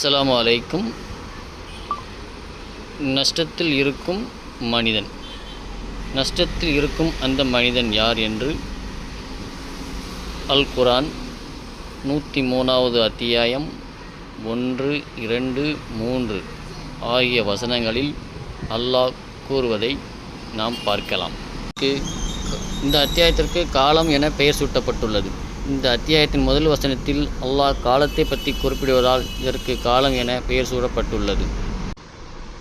அஸ்லாம் அலைக்கும். நஷ்டத்தில் இருக்கும் மனிதன். நஷ்டத்தில் இருக்கும் அந்த மனிதன் யார் என்று அல் குரான் நூற்றி மூணாவது அத்தியாயம் ஒன்று இரண்டு மூன்று ஆகிய வசனங்களில் அல்லாஹ் கூறுவதை நாம் பார்க்கலாம். இந்த அத்தியாயத்திற்கு காலம் என பெயர் சூட்டப்பட்டுள்ளது. இந்த அத்தியாயத்தின் முதல் வசனத்தில் அல்லாஹ் காலத்தை பற்றி குறிப்பிடுவதால் இதற்கு காலம் என பெயர் சூடப்பட்டுள்ளது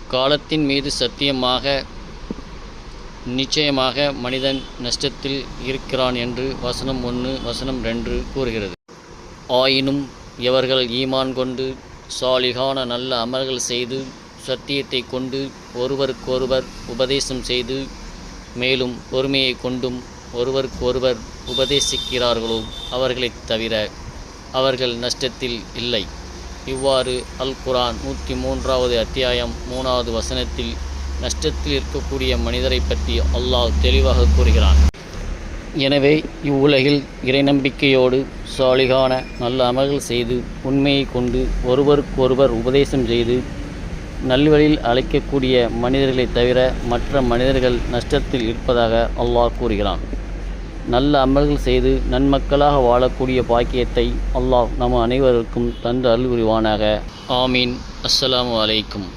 காலத்தின் மீது சத்தியமாக நிச்சயமாக மனிதன் நஷ்டத்தில் இருக்கிறான் என்று வசனம் ஒன்று வசனம் ரெண்டு கூறுகிறது. ஆயினும் எவர்கள் ஈமான் கொண்டு சாலிகான நல்ல அமல்கள் செய்து சத்தியத்தை கொண்டு ஒருவருக்கொருவர் உபதேசம் செய்து மேலும் பொறுமையை கொண்டும் ஒருவருக்கொருவர் உபதேசிக்கிறார்களோ அவர்களைத் தவிர அவர்கள் நஷ்டத்தில் இல்லை. இவ்வாறு அல் குரான் நூற்றி மூன்றாவது அத்தியாயம் மூணாவது வசனத்தில் நஷ்டத்தில் இருக்கக்கூடிய மனிதரை பற்றி அல்லாஹ் தெளிவாக கூறுகிறான். எனவே இவ்வுலகில் இறைநம்பிக்கையோடு சாலிகான நல்ல அமல்கள் செய்து உண்மையை கொண்டு ஒருவருக்கொருவர் உபதேசம் செய்து நல்வழியில் அழைக்கக்கூடிய மனிதர்களைத் தவிர மற்ற மனிதர்கள் நஷ்டத்தில் இருப்பதாக அல்லாஹ் கூறுகிறான். நல்ல அமல்கள் செய்து நன்மக்களாக வாழக்கூடிய பாக்கியத்தை அல்லாஹ் நம் அனைவருக்கும் தந்து அருள் புரிவானாக. ஆமீன். அஸ்ஸலாமு அலைக்கும்.